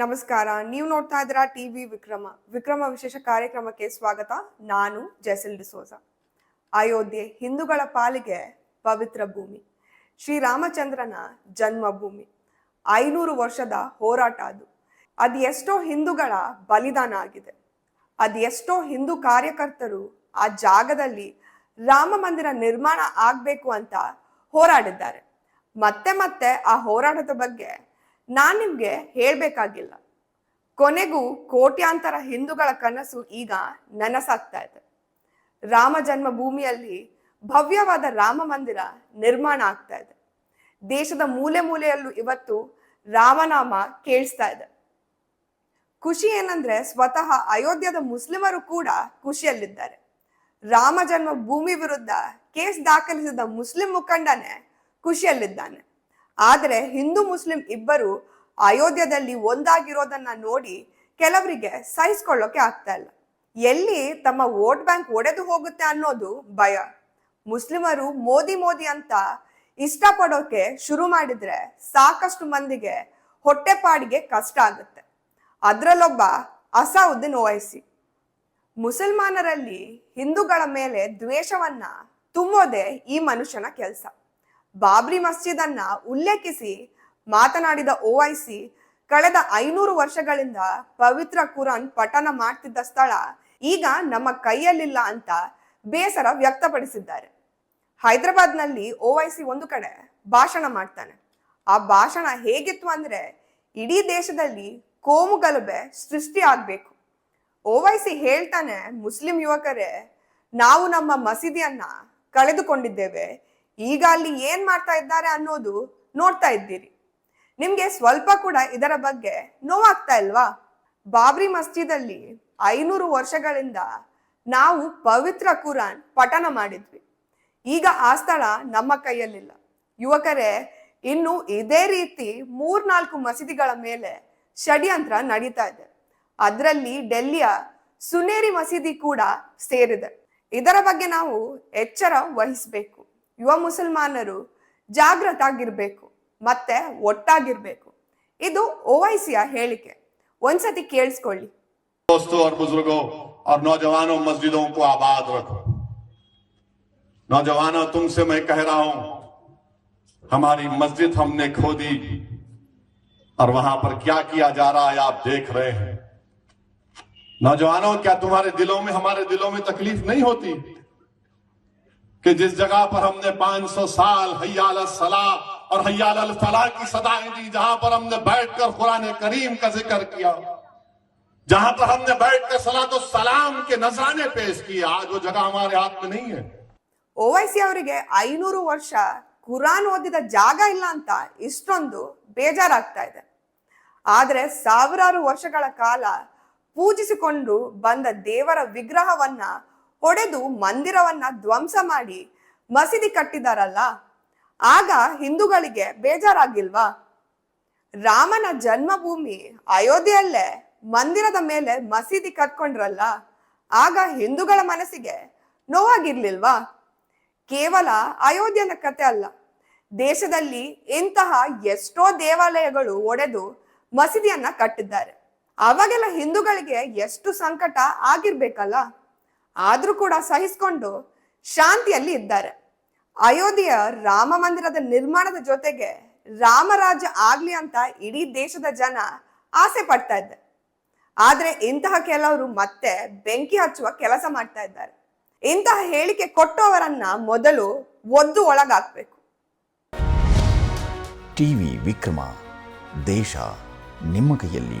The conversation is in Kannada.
ನಮಸ್ಕಾರ. ನೀವು ನೋಡ್ತಾ ಇದ್ದೀರಾ ಟಿವಿ ವಿಕ್ರಮ. ವಿಕ್ರಮ ವಿಶೇಷ ಕಾರ್ಯಕ್ರಮಕ್ಕೆ ಸ್ವಾಗತ. ನಾನು ಜೆಸಿಲ್ ಡಿಸೋಜ. ಅಯೋಧ್ಯೆ ಹಿಂದೂಗಳ ಪಾಲಿಗೆ ಪವಿತ್ರ ಭೂಮಿ. ಶ್ರೀರಾಮಚಂದ್ರನ ಜನ್ಮಭೂಮಿ. ಐನೂರು ವರ್ಷದ ಹೋರಾಟ ಅದು. ಅದು ಎಷ್ಟೋ ಹಿಂದೂಗಳ ಬಲಿದಾನ ಆಗಿದೆ. ಅದು ಎಷ್ಟೋ ಹಿಂದೂ ಕಾರ್ಯಕರ್ತರು ಆ ಜಾಗದಲ್ಲಿ ರಾಮ ಮಂದಿರ ನಿರ್ಮಾಣ ಆಗಬೇಕು ಅಂತ ಹೋರಾಡಿದ್ದಾರೆ. ಮತ್ತೆ ಮತ್ತೆ ಆ ಹೋರಾಟದ ಬಗ್ಗೆ ನಾನು ನಿಮಗೆ ಹೇಳಬೇಕಾಗಿಲ್ಲ. ಕೊನೆಗೂ ಕೋಟ್ಯಾಂತರ ಹಿಂದೂಗಳ ಕನಸು ಈಗ ನನಸಾಗ್ತಾ ಇದೆ. ರಾಮ ಜನ್ಮಭೂಮಿಯಲ್ಲಿ ಭವ್ಯವಾದ ರಾಮ ಮಂದಿರ ನಿರ್ಮಾಣ ಆಗ್ತಾ ಇದೆ. ದೇಶದ ಮೂಲೆ ಮೂಲೆಯಲ್ಲೂ ಇವತ್ತು ರಾಮನಾಮ ಕೇಳಿಸ್ತಾ ಇದೆ. ಖುಷಿ ಏನಂದ್ರೆ ಸ್ವತಃ ಅಯೋಧ್ಯದ ಮುಸ್ಲಿಮರು ಕೂಡ ಖುಷಿಯಲ್ಲಿದ್ದಾರೆ. ರಾಮ ಜನ್ಮ ಭೂಮಿ ವಿರುದ್ಧ ಕೇಸ್ ದಾಖಲಿಸಿದ ಮುಸ್ಲಿಂ ಮುಖಂಡನೇ ಖುಷಿಯಲ್ಲಿದ್ದಾನೆ. ಆದರೆ ಹಿಂದೂ ಮುಸ್ಲಿಂ ಇಬ್ಬರು ಅಯೋಧ್ಯದಲ್ಲಿ ಒಂದಾಗಿರೋದನ್ನ ನೋಡಿ ಕೆಲವರಿಗೆ ಸಹಿಸ್ಕೊಳ್ಳೋಕೆ ಆಗ್ತಾ ಇಲ್ಲ. ಎಲ್ಲಿ ತಮ್ಮ ವೋಟ್ ಬ್ಯಾಂಕ್ ಒಡೆದು ಹೋಗುತ್ತೆ ಅನ್ನೋದು ಭಯ. ಮುಸ್ಲಿಮರು ಮೋದಿ ಮೋದಿ ಅಂತ ಇಷ್ಟಪಡೋಕೆ ಶುರು ಮಾಡಿದ್ರೆ ಸಾಕಷ್ಟು ಮಂದಿಗೆ ಹೊಟ್ಟೆಪಾಡಿಗೆ ಕಷ್ಟ ಆಗುತ್ತೆ. ಅದರಲ್ಲೊಬ್ಬ ಅಸಾವುದ್ದೀನ್ ಓವೈಸಿ. ಮುಸಲ್ಮಾನರಲ್ಲಿ ಹಿಂದೂಗಳ ಮೇಲೆ ದ್ವೇಷವನ್ನ ತುಂಬೋದೇ ಈ ಮನುಷ್ಯನ ಕೆಲಸ. ಬಾಬ್ರಿ ಮಸ್ಜಿದ್ ಅನ್ನ ಉಲ್ಲೇಖಿಸಿ ಮಾತನಾಡಿದ ಓವೈಸಿ, ಕಳೆದ ಐನೂರು ವರ್ಷಗಳಿಂದ ಪವಿತ್ರ ಕುರಾನ್ ಪಠನ ಮಾಡ್ತಿದ್ದ ಸ್ಥಳ ಈಗ ನಮ್ಮ ಕೈಯಲ್ಲಿಲ್ಲ ಅಂತ ಬೇಸರ ವ್ಯಕ್ತಪಡಿಸಿದ್ದಾರೆ. ಹೈದರಾಬಾದ್ನಲ್ಲಿ ಓವೈಸಿ ಒಂದು ಕಡೆ ಭಾಷಣ ಮಾಡ್ತಾನೆ. ಆ ಭಾಷಣ ಹೇಗಿತ್ತು ಅಂದ್ರೆ ಇಡೀ ದೇಶದಲ್ಲಿ ಕೋಮು ಗಲಭೆ ಸೃಷ್ಟಿ ಆಗ್ಬೇಕು. ಓವೈಸಿ ಹೇಳ್ತಾನೆ, ಮುಸ್ಲಿಂ ಯುವಕರೇ, ನಾವು ನಮ್ಮ ಮಸೀದಿಯನ್ನ ಕಳೆದುಕೊಂಡಿದ್ದೇವೆ. ಈಗ ಅಲ್ಲಿ ಏನ್ ಮಾಡ್ತಾ ಇದ್ದಾರೆ ಅನ್ನೋದು ನೋಡ್ತಾ ಇದ್ದೀರಿ. ನಿಮ್ಗೆ ಸ್ವಲ್ಪ ಕೂಡ ಇದರ ಬಗ್ಗೆ ನೋವಾಗ್ತಾ ಇಲ್ವಾ? ಬಾಬ್ರಿ ಮಸ್ಜಿದಲ್ಲಿ ಐನೂರು ವರ್ಷಗಳಿಂದ ನಾವು ಪವಿತ್ರ ಕುರಾನ್ ಪಠನ ಮಾಡಿದ್ವಿ. ಈಗ ಆ ಸ್ಥಳ ನಮ್ಮ ಕೈಯಲ್ಲಿಲ್ಲ. ಯುವಕರೇ, ಇನ್ನು ಇದೇ ರೀತಿ ಮೂರ್ನಾಲ್ಕು ಮಸೀದಿಗಳ ಮೇಲೆ ಷಡ್ಯಂತ್ರ ನಡೀತಾ ಇದೆ. ಅದರಲ್ಲಿ ಡೆಲ್ಲಿಯ ಸುನೇರಿ ಮಸೀದಿ ಕೂಡ ಸೇರಿದೆ. ಇದರ ಬಗ್ಗೆ ನಾವು ಎಚ್ಚರ ವಹಿಸಬೇಕು. ಯುವ ಮುಸಲ್ಮಾನರು ಜಾಗೃತಾಗಿರ್ಬೇಕು ಮತ್ತೆ ಒಟ್ಟಾಗಿರ್ಬೇಕು ಇದು ಓವೈಸಿಯ ಹೇಳಿಕೆ ಒಂದ್ಸತಿ ಕೇಳಿಸ್ಕೊಳ್ಳಿ दोस्तों और बुजुर्गों और नौजवानों मस्जिदों को आबाद रखो नौजवानों तुमसे मैं कह रहा हूं हमारी मस्जिद हमने खो दी और वहां पर क्या किया जा रहा है आप देख रहे हैं नौजवानों क्या तुम्हारे दिलों में हमारे दिलों में तकलीफ नहीं होती कि जिस जगह पर हमने 500 साल हयाल सलाह और हयाल फलाह की सदाएं दी जहां पर हमने बैठकर कुरान करीम का जिक्र किया जहां पर हमने बैठकर सलाह तो सलाम के नजराने पेश किए आज वो जगह हमारे हाथ में नहीं है ಓವೈಸಿ ಅವರಿಗೆ ಐನೂರು ವರ್ಷ ಕುರಾನ್ ಓದಿದ ಜಾಗ ಇಲ್ಲ ಅಂತ ಇಷ್ಟೊಂದು ಬೇಜಾರಾಗ್ತಾ ಇದೆ ಆದ್ರೆ ಸಾವಿರಾರು ವರ್ಷಗಳ ಕಾಲ ಪೂಜಿಸಿಕೊಂಡು ಬಂದ ದೇವರ ವಿಗ್ರಹವನ್ನ ಹೊಡೆದು ಮಂದಿರವನ್ನ ಧ್ವಂಸ ಮಾಡಿ ಮಸೀದಿ ಕಟ್ಟಿದಾರಲ್ಲ, ಆಗ ಹಿಂದೂಗಳಿಗೆ ಬೇಜಾರಾಗಿಲ್ವಾ? ರಾಮನ ಜನ್ಮಭೂಮಿ ಅಯೋಧ್ಯೆಯಲ್ಲೇ ಮಂದಿರದ ಮೇಲೆ ಮಸೀದಿ ಕಟ್ಕೊಂಡ್ರಲ್ಲ, ಆಗ ಹಿಂದೂಗಳ ಮನಸ್ಸಿಗೆ ನೋವಾಗಿರ್ಲಿಲ್ವಾ? ಕೇವಲ ಅಯೋಧ್ಯನ ಕತೆ ಅಲ್ಲ, ದೇಶದಲ್ಲಿ ಇಂತಹ ಎಷ್ಟೋ ದೇವಾಲಯಗಳು ಒಡೆದು ಮಸೀದಿಯನ್ನ ಕಟ್ಟಿದ್ದಾರೆ. ಅವಾಗೆಲ್ಲ ಹಿಂದೂಗಳಿಗೆ ಎಷ್ಟು ಸಂಕಟ ಆಗಿರ್ಬೇಕಲ್ಲ? ಆದ್ರೂ ಕೂಡ ಸಹಿಸ್ಕೊಂಡು ಶಾಂತಿಯಲ್ಲಿ ಇದ್ದಾರೆ. ಅಯೋಧ್ಯೆಯ ರಾಮ ಮಂದಿರದ ನಿರ್ಮಾಣದ ಜೊತೆಗೆ ರಾಮರಾಜ ಆಗ್ಲಿ ಅಂತ ಇಡೀ ದೇಶದ ಜನ ಆಸೆ ಪಡ್ತಾ ಇದ್ದೆ ಆದ್ರೆ ಇಂತಹ ಕೆಲವರು ಮತ್ತೆ ಬೆಂಕಿ ಹಚ್ಚುವ ಕೆಲಸ ಮಾಡ್ತಾ ಇದ್ದಾರೆ. ಇಂತಹ ಹೇಳಿಕೆ ಕೊಟ್ಟವರನ್ನ ಮೊದಲು ಒದ್ದು ಒಳಗಾಕ್ಬೇಕು. ಟಿವಿ ವಿಕ್ರಮ, ದೇಶ ನಿಮ್ಮ ಕೈಯಲ್ಲಿ.